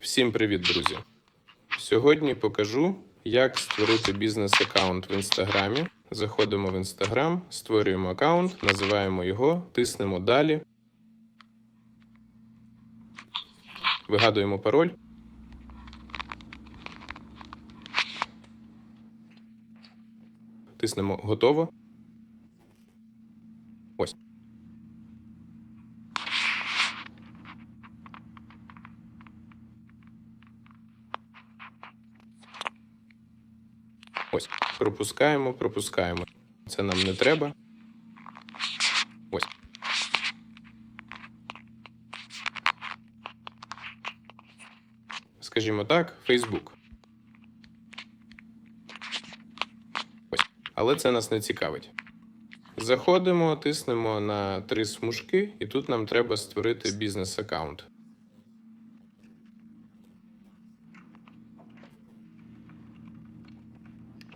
Всім привіт, друзі! Сьогодні покажу, як створити бізнес-аккаунт в інстаграмі. Заходимо в інстаграм, створюємо аккаунт, називаємо його, тиснемо далі. Вигадуємо пароль. Тиснемо готово. Ось. Ось. Пропускаємо, пропускаємо. Це нам не треба. Ось. Скажімо так, Facebook. Ось. Але це нас не цікавить. Заходимо, тиснемо на три смужки, і тут нам треба створити бізнес-аккаунт.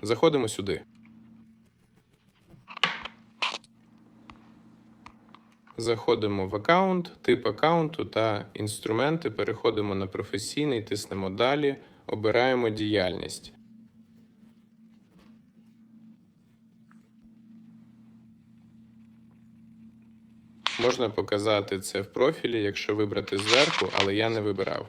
Заходимо сюди. Заходимо в аккаунт, тип аккаунту та інструменти. Переходимо на професійний, тиснемо далі, обираємо діяльність. Можна показати це в профілі, якщо вибрати зверху, але я не вибирав.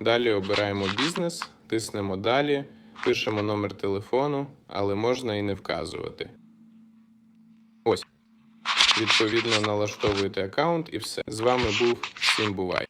Далі обираємо бізнес, тиснемо далі, пишемо номер телефону, але можна і не вказувати. Ось. Відповідно, налаштовуєте аккаунт і все. З вами був всім бувай.